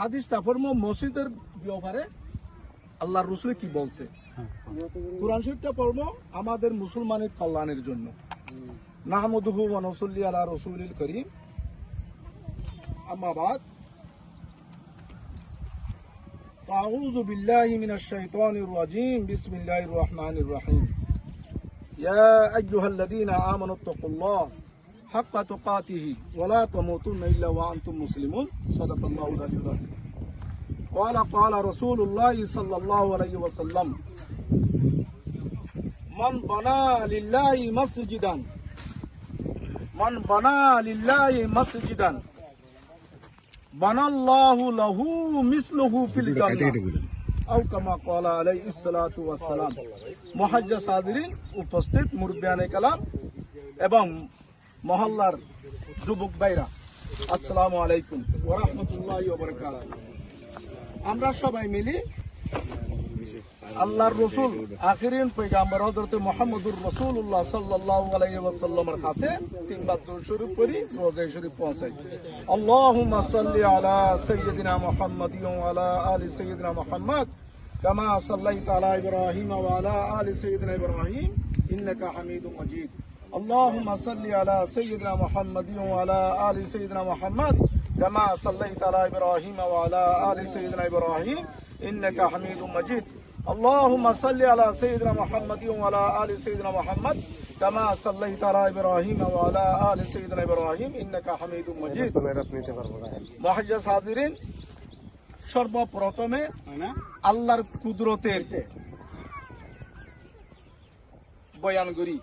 হাদিসটা পড়ব মসজিদের ব্যাপারে আল্লাহর রসুল কি বলছে কোরআন শরীফটা পড়ব আমাদের মুসলমানের কল্যাণের জন্য নাহমদুহু ওয়া নসল্লি আলা রসুলিল করিম আম্মা বাদ فأعوذ بالله من الشيطان الرجيم بسم الله الرحمن الرحيم يا أيها الذين آمنوا اتقوا الله حق تقاته ولا تموتن إلا وأنتم مسلمون صدق الله العلي العظيم قال قال رسول الله صلى الله عليه وسلم من بنى لله مسجدا من بنى لله مسجدا بنى الله له مثله في الجنة أو كما قال عليه الصلاة والسلام মহাজ্জা সাদরিন উপস্থিত মুরব্বিয়ানে কালাম এবং মহল্লার যুবক ভাইরা, আসসালামু আলাইকুম ওরহমতুল্লাহ বরকাত আমরা সবাই মিলি আল্লাহর রসুল, আখিরিন পেগাম্বর হজরত মোহাম্মদুর আলাইহি সাল্লাহ আলাইসাল্লামের কাছে তিনবার দুর শুরু করি রোজাই শরীফ পৌঁছাই। আল্লাহুম্মা সাল্লি আলা সাইয়্যিদিনা মুহাম্মদ আলা আলি সাইয়্যিদিনা মুহাম্মদ, কামা সাল্লাইতা আলা ইব্রাহিম ওয়া আলা আলি সাইয়্যিদিনা ইব্রাহিম, ইন্নাকা হামিদুম মাজিদ। اللهم صل على سيدنا محمد وعلى ال سيدنا محمد كما صليت على ابراهيم وعلى ال سيدنا ابراهيم انك حميد مجيد اللهم صل على سيدنا محمد وعلى ال سيدنا محمد كما صليت على ابراهيم وعلى ال سيدنا ابراهيم انك حميد مجيد মহাজ্জা সাদিরিন সর্বপ্রথমে আল্লাহর কুদরতের বয়ান করি